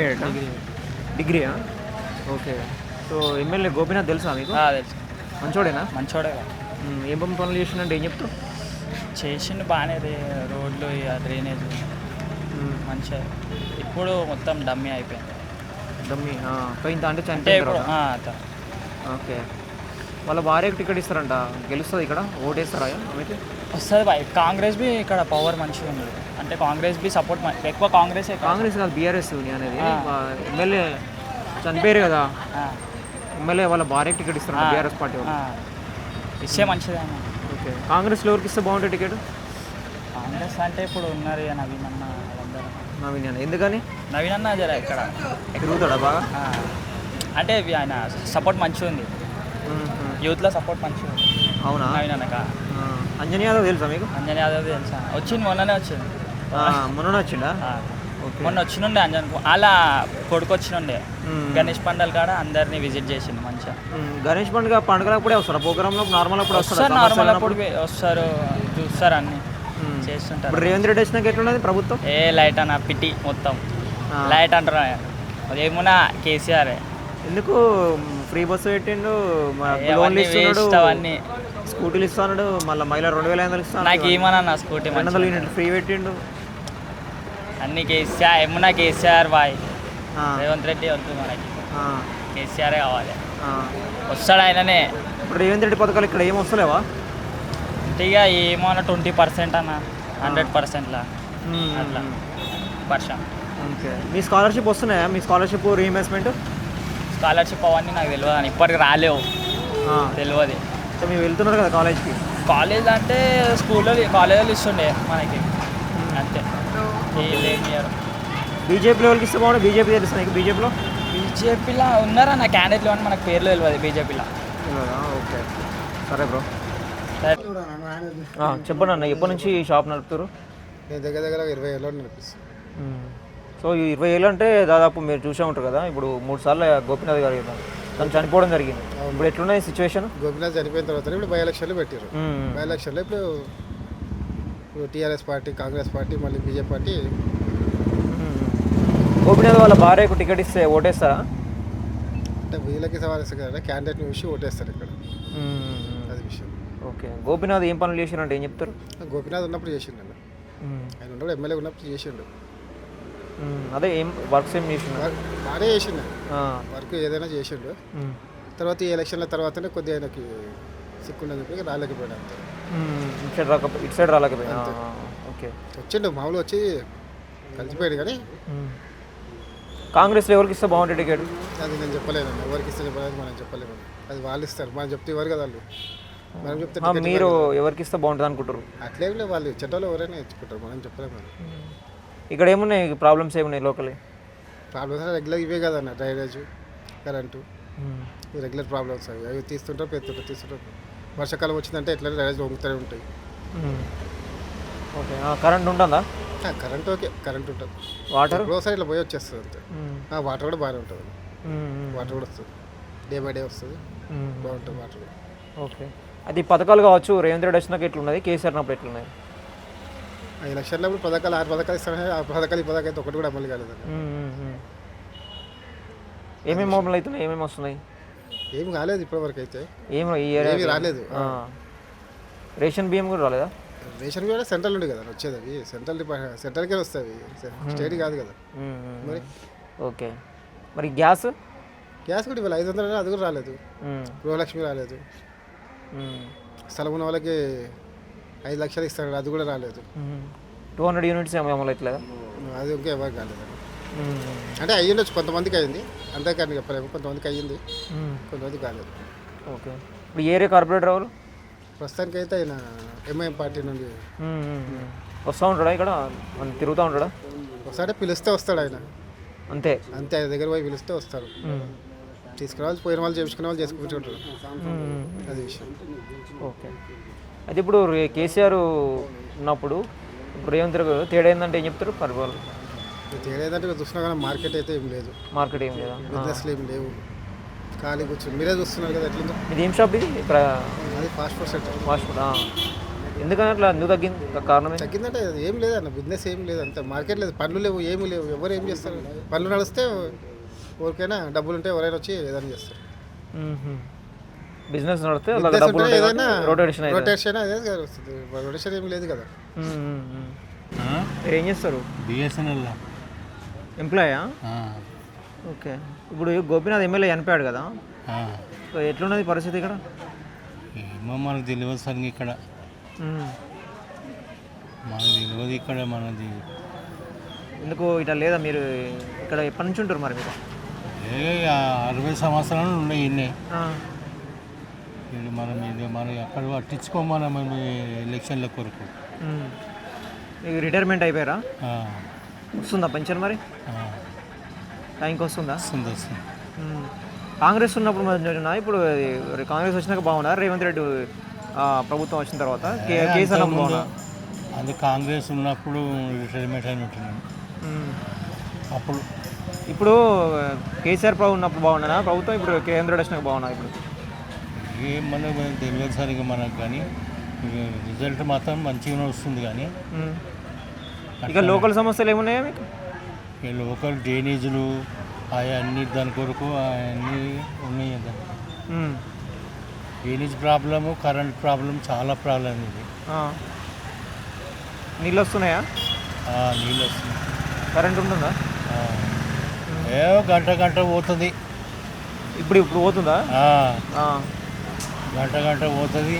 Intermediate డిగ్రీయా? Okay. So MLA Gopinath తెలుసా మీకు? తెలుసు. మంచోడేనా? మంచోడే ఏం పని పనులు చేసిందంటే ఏం చెప్తావు? చేసిండు బాగానే రోడ్లు డ్రైనేజ్. మంచిగా. ఇప్పుడు మొత్తం డమ్మీ అయిపోయింది. దమ్మి ఆ, పోయిందా అంటే అట్లా. ఓకే. వాళ్ళ భార్యకు టికెట్ ఇస్తారంట. గెలుస్తుంది ఇక్కడ ఓటేస్తారా ఆమెకి వస్తుంది బాయ్ కాంగ్రెస్ బి ఇక్కడ పవర్ మంచిగా ఉంది. అంటే కాంగ్రెస్ బి సపోర్ట్ ఎక్కువ కాంగ్రెస్ కాంగ్రెస్ కాదు బీఆర్ఎస్ అనేది. ఎమ్మెల్యే చనిపోయారు కదా. ఎమ్మెల్యే వాళ్ళ భార్యకు టికెట్ ఇస్తారంట బీఆర్ఎస్ పార్టీ ఇచ్చే మంచిదే అన్న. ఓకే. కాంగ్రెస్లో ఎవరికి ఇస్తే బాగుంటుంది టికెట్? కాంగ్రెస్ అంటే ఇప్పుడు ఉన్నారు నవీన్ అన్న నవీన్ అన్న. ఎందుకని? నవీన్ అన్న జర ఇక్కడ. తిరుగుతాడా బాగా? అంటే ఆయన సపోర్ట్ మంచిగా ఉంది. యూత్లో సపోర్ట్ మంచిగా ఉంది. అవునా? నవీన్ అన్నక ఆ, అంజనీ యాదవ్ తెలుసా మీకు? అంజన్ యాదవ్ తెలుసా? వచ్చింది మొన్ననే వచ్చింది. ఆ, మొన్న వచ్చిండా? ఆ, ఓకే. మొన్న వచ్చినుండే అంజన్ అలా కొడుకు వచ్చినుండే. గణేష్ పండల కాడ అందరినీ విజిట్ చేసింది మంచిగా. గణేష్ పండుగ పండుగలప్పుడే వస్తారా ప్రోగ్రాంలో నార్మల్ అప్పుడు వస్తారా నార్మల్ అప్పుడు? వస్తారు చూస్తారు అన్ని. చేస్తుంటారు. ఇప్పుడు రేవంత్ రెడ్డి వచ్చినాక ఎట్లున్నది ప్రభుత్వం? ఏ లైట్ అన్న పిటి మొత్తం. ఆ. లైట్ అంటారు అదేమున్నా కేసీఆర్ ఎందుకు? ఫ్రీ బస్సు పెట్టిండు లోన్లు ఇస్తున్నాడు. స్కూటీలు ఇస్తున్నాడు మళ్ళీ మహిళ రెండు వేల ఐదు వందలు ఇస్తాడు నాకు ఏమన్నా స్కూటీ రెండు వందల యూనిట్లు ఫ్రీ పెట్టిండు. అన్ని కేసీఆర్ ఏమున్నా కేసీఆర్ బాయ్. రేవంత్ రెడ్డి వద్దు మనకి. కేసీఆర్ కావాలి. వస్తాడు ఆయననే. ఇప్పుడు రేవంత్ రెడ్డి పథకాలు ఇక్కడ ఏం వస్తలేవా? అంటే ఇక ఏమన్నా ట్వంటీ పర్సెంట్ అన్న హండ్రెడ్ పర్సెంట్లా. అట్లా. Percent okay. మీ స్కాలర్షిప్ వస్తున్నాయా? మీ స్కాలర్షిప్ రీఇన్వెస్ట్మెంట్ స్కాలర్షిప్ అవన్నీ నాకు తెలియదు అని ఇప్పటికి రాలేవు. తెలియదు సో మీరు వెళ్తున్నారు కదా కాలేజ్కి? కాలేజ్ అంటే స్కూల్లో కాలేజీలో ఇస్తుండే మనకి. అంతే. బీజేపీలో ఎవరికి ఇస్తే బాగుంటుంది బీజేపీ తెలుసు నీకు బీజేపీలో? బీజేపీలో ఉన్నారా నా క్యాండిడేట్లు అని మనకు పేర్లు తెలియదు బీజేపీలో. ఓకే. సరే బ్రో. చెప్పండి అన్న ఎప్పటి నుంచి షాప్ నడుపుతారు నేను దగ్గర దగ్గర ఇరవై ఏళ్ళు నడిపిస్తాను సో ఈ ఇరవై ఏళ్ళు అంటే దాదాపు మీరు చూసే ఉంటారు కదా ఇప్పుడు మూడు సార్లు గోపీనాథ్ గారు తను చనిపోవడం జరిగింది. ఇప్పుడు ఎట్లున్నది సిచ్యువేషన్ గోపినాథ్ చనిపోయిన తర్వాత ఇప్పుడు బై ఎలక్షన్లు పెట్టారు బై ఎలక్షన్లో ఇప్పుడు ఇప్పుడు టీఆర్ఎస్ పార్టీ కాంగ్రెస్ పార్టీ మళ్ళీ బీజేపీ పార్టీ. గోపీనాథ్ వాళ్ళ భార్యకు టికెట్ ఇస్తే ఓటేస్తారా? అంటే వీళ్ళకి సవాల్ ఇస్తారు కదా క్యాండిడేట్ని చూసి ఓటేస్తారు ఇక్కడ. అది విషయం. ఓకే. గోపీనాథ్ ఏం పనులు చేసిరంటే ఏం చెప్తారు? గోపినాథ్ ఉన్నప్పుడు చేసిండు ఆయన ఉన్నప్పుడు ఎమ్మెల్యే ఉన్నప్పుడు చేసిండు. అదే ఏం వర్క్స్ ఏం చేసిన బాగానే చేసిండు. వర్క్ ఏదైనా చేసిండు. తర్వాత ఈ ఎలక్షన్ల తర్వాతనే కొద్దిగా ఆయనకి సిక్కుండని చెప్పి రాలేకపోయాడు అంతే. ఇటు సైడ్ రాక ఇటు సైడ్ రాలేకపోయినా ఓకే. వచ్చిండు మామూలు వచ్చి కలిసిపోయాడు కానీ కాంగ్రెస్లో ఎవరికి ఇస్తే బాగుంటుంది టికెట్? అది నేను చెప్పలేను ఎవరికి ఇస్తే చెప్పలేదు మనం చెప్పలేము. అది వాళ్ళు ఇస్తారు. మనం చెప్తే ఇవ్వరు కదా వాళ్ళు. మనం చెప్తే మీరు ఎవరికి ఇస్తే బాగుంటుంది అనుకుంటారు అట్లేం లేదు వాళ్ళు చెడ్డలో ఎవరైనా ఇచ్చుకుంటారు. మనం చెప్పలేము ఇక్కడ ఏమున్నాయి? ప్రాబ్లమ్స్ ఏమున్నాయి లోకల్ ప్రాబ్లమ్స్ రెగ్యులర్ ఇవే కదన్న డ్రైనేజ్ కరెంటు. రెగ్యులర్ ప్రాబ్లమ్స్ అవి. అవి తీస్తుంటారు పెడుతుంటారు తీస్తుంటారు. వర్షాకాలం వచ్చిందంటే ఎట్లా డ్రైనేజ్ వంగుతూనే ఉంటాయి. ఓకే కరెంట్ ఉంటుందా? Current okay. కరెంట్ ఉంటుంది. వాటర్ రోజు ఇట్లా పోయి వచ్చేస్తుంది అంతే. వాటర్ కూడా బాగానే ఉంటుంది. వాటర్ కూడా వస్తుంది. డే బై డే వస్తుంది. బాగుంటుంది వాటర్ కూడా. ఓకే అది పథకాలు కావచ్చు. రేవంత్ రెడ్డి వచ్చినాక ఎట్లున్నది కేసీఆర్ ఉన్నప్పుడు ఎట్లున్నది? ఆ ఎలక్షన్లో ఇప్పుడు పథకాలు ఆరు పథకాలు ఇస్తానే ఆ పథకాలు ఈ పథకాలు అయితే ఒకటి కూడా అమలు కాలేదు ఏమేమి అమలు అవుతున్నాయి? ఏమేమి వస్తున్నాయి? ఏం కాలేదు ఇప్పటివరకు అయితే. ఏమి ఏమీ రాలేదు. రేషన్ బియ్యం కూడా రాలేదా? రేషన్ కూడా సెంట్రల్ నుండి కదా వచ్చేది అవి. సెంట్రల్ డిపార్ట్మెంట్ సెంట్రల్కే వస్తాయి స్టేట్ కాదు కదా. మరి? ఓకే. మరి గ్యాస్? గ్యాస్ కూడా ఇవాళ ఐదు వందలు అది కూడా రాలేదు. గృహలక్ష్మి రాలేదు. స్థలం ఉన్న వాళ్ళకి ఐదు లక్షలు ఇస్తారు అది కూడా రాలేదు. టూ హండ్రెడ్ యూనిట్స్ ఏమో అమలు అవుతలేదా? అది ఇంకా ఎవరికి కాలేదు. అంటే అయ్యిండొచ్చు కొంతమందికి అయింది అంతేకాని చెప్పలేము కొంతమందికి అయ్యింది. కొంతమందికి కాలేదు. ఓకే. ఇప్పుడు ఏరియా కార్పొరేటర్ ఎవరు ప్రస్తుతానికి అయితే ఆయన ఎంఐఎం పార్టీ నుండి. వస్తూ ఉంటాడా ఇక్కడ? తిరుగుతూ ఉంటాడా? ఒకసారి పిలిస్తే వస్తాడు ఆయన. అంతే. అంతే ఆయన దగ్గర పోయి పిలిస్తే వస్తారు. వాళ్ళు పోయిన వాళ్ళు చేయించుకునే వాళ్ళు చేసుకుంటుంటారు మ్మ్. అది విషయం. ఓకే. అయితే ఇప్పుడు కేసీఆర్ ఉన్నప్పుడు ఇప్పుడు రేవంత్ రెడ్డి గారు తేడా ఏంటంటే ఏం చెప్తారు? పరిపాలన ఇక్కడ చూసినా కానీ మార్కెట్ అయితే ఏం లేదు. మార్కెట్ ఏం లేదా? బిజినెస్లు ఏం లేవు. ఖాళీ కూర్చొని మీరే చూస్తున్నారు కదా ఎట్లుందో. ఇది ఏం షాప్ ఇది? ఇక్కడ అది fast food center. Fast food ఎందుకని అట్లా ఎందుకు తగ్గింది? కారణం? తగ్గిందంటే ఏం లేదన్న బిజినెస్ ఏం లేదు అంత. మార్కెట్ లేదు పనులు లేవు ఏమి లేవు. ఎవరు ఏం చేస్తారు? పనులు నడిస్తే ఎవరికైనా డబ్బులు ఉంటే ఎవరైనా వచ్చి ఏదైనా చేస్తారు. బిజినెస్ నడితే డబ్బులు ఏదైనా రొటేషన్ రొటేషన్ అదే వస్తుంది. రొటేషన్ ఏం లేదు కదా. ఏం చేస్తారు? బిఎస్ఎన్ఎల్ ఎంప్లాయా ఓకే. ఇప్పుడు గోపీనాథ్ ఎమ్మెల్యే చనిపోయాడు కదా. సో ఎట్లున్నది పరిస్థితి ఇక్కడ? ఏమో మనకు తెలియదు సరిగ్గా ఇక్కడ. మనకు తెలియదు ఇక్కడ మనది. ఎందుకు ఇట్లా లేదా మీరు ఇక్కడ ఎప్పటి నుంచి ఉంటారు మరి మీరు? అరవై సంవత్సరాలు ఉన్నాయి ఇన్ని ఆ. ఇది మనం ఇది మనం ఎక్కడ పట్టించుకోం మనం ఈ ఎలక్షన్ల కొరకు. మ్మ్. రిటైర్మెంట్ అయిపోయారా? వస్తుందా పెన్షన్ మరి? టైంకి వస్తుందా? వస్తుంది వస్తుంది. మ్మ్. కాంగ్రెస్ ఉన్నప్పుడు మంచిగా ఇప్పుడు కాంగ్రెస్ వచ్చినాక బాగున్నా రేవంత్ రెడ్డి ప్రభుత్వం వచ్చిన తర్వాత? కేసీఆర్ బాగున్నా అది కాంగ్రెస్ ఉన్నప్పుడు రిటైర్మెంట్ అని ఉంటున్నాను మ్మ్. అప్పుడు. ఇప్పుడు కేసీఆర్ ప్రభు ఉన్నప్పుడు బాగున్నానా ప్రభుత్వం ఇప్పుడు కేంద్ర వచ్చినాక బాగున్నా ఇప్పుడు? ఏం మనకు తెలియదు సరిగ్గా మనకు కానీ. రిజల్ట్ మాత్రం మంచిగానే వస్తుంది కానీ. ఇక లోకల్ సమస్యలు ఏమున్నాయా మీకు? లోకల్ డ్రైనేజీలు అవన్నీ దాని కొరకు అవన్నీ ఉన్నాయి. డ్రైనేజ్ ప్రాబ్లము కరెంట్ ప్రాబ్లం చాలా ప్రాబ్లం ఇది. నీళ్ళు వస్తున్నాయా నీళ్ళు వస్తుంది కరెంట్ ఉంటుందా. ఏ గంట గంట పోతుంది. ఇప్పుడు ఇప్పుడు పోతుందా. గంట గంట పోతుంది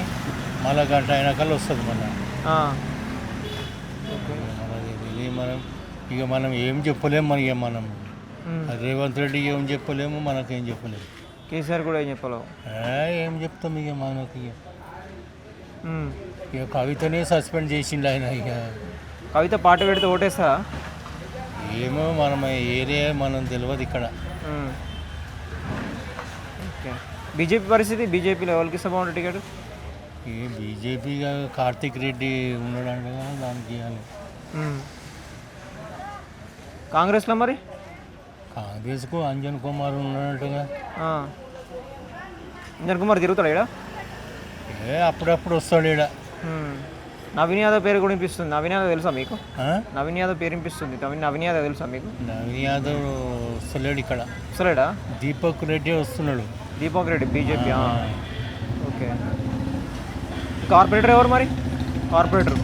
మళ్ళీ గంట అయినాకల్లా వస్తుంది మళ్ళీ. ఆ. మనది తెలియ మనం. ఇక మనం ఏం చెప్పలేము మన ఇక మనం. రేవంత్ రెడ్డి ఏం చెప్పలేము మనకేం చెప్పలేము. కేసీఆర్ కూడా ఏం చెప్పలేవు ఏ, ఏం చెప్తాం ఇక మనకి. ఇక. కవితనే సస్పెండ్ చేసిండు ఆయన ఇక. కవిత పాట పెడితే ఓటేస్తా ఏమో మనం ఏరియా మనం తెలియదు ఇక్కడ. ఓకే. బీజేపీ పరిస్థితి బీజేపీలో ఎవరికి ఇస్తే బాగుంటుంది టికెట్. ఈ బీజేపీగా కార్తిక్ రెడ్డి కదా దానికి ఇవ్వాలి. కాంగ్రెస్లో మరి? కాంగ్రెస్కు అంజన్ కుమార్ ఉన్నాడంటగా. ఆ. అంజన్ కుమార్ తిరుగుతాడు ఇక్కడ ఏ అప్పుడప్పుడు వస్తాడు ఈడ. నవీన్ యాదవ్ పేరు కూడా వినిపిస్తుంది. నవీన్ యాదవ్ తెలుసా మీకు? నవీన్ యాదవ్ పేరు వినిపిస్తుంది. నవీన్ యాదవ్ తెలుసా మీకు? నవీన్ యాదవ్ వస్తలేడు ఇక్కడ. వస్తలేడా? దీపక్ రెడ్డి వస్తున్నాడు. Deepak Reddy BJP okay. Corporator ఎవరు మరి? కార్పొరేటర్.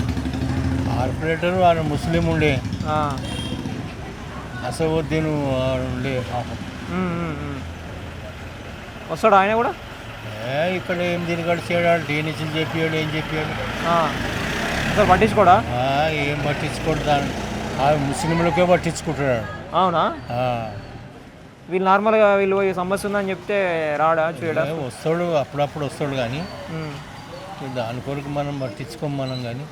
కార్పొరేటర్ ఆయన ముస్లిం ఉండే. అసవుద్దీన్ వాడు ఉండే. పాపం వస్తాడు ఆయన కూడా? ఏ ఇక్కడ ఏం తిరిగాడు చేయడాడు? డీనిచ్లు చెప్పాడు ఏం చెప్పాడు. అసలు పట్టించుకోడా? ఏం పట్టించుకోడు దాన్ని ఆ ముస్లింలకే పట్టించుకుంటున్నాడు. అవునా? వీళ్ళు నార్మల్గా వీళ్ళు ఈ సమస్య ఉందని చెప్తే రాడా చూయడా ఏ వస్తాడు అప్పుడప్పుడు వస్తాడు కానీ. దాని కొరకు మనం పట్టించుకోం మనం కానీ.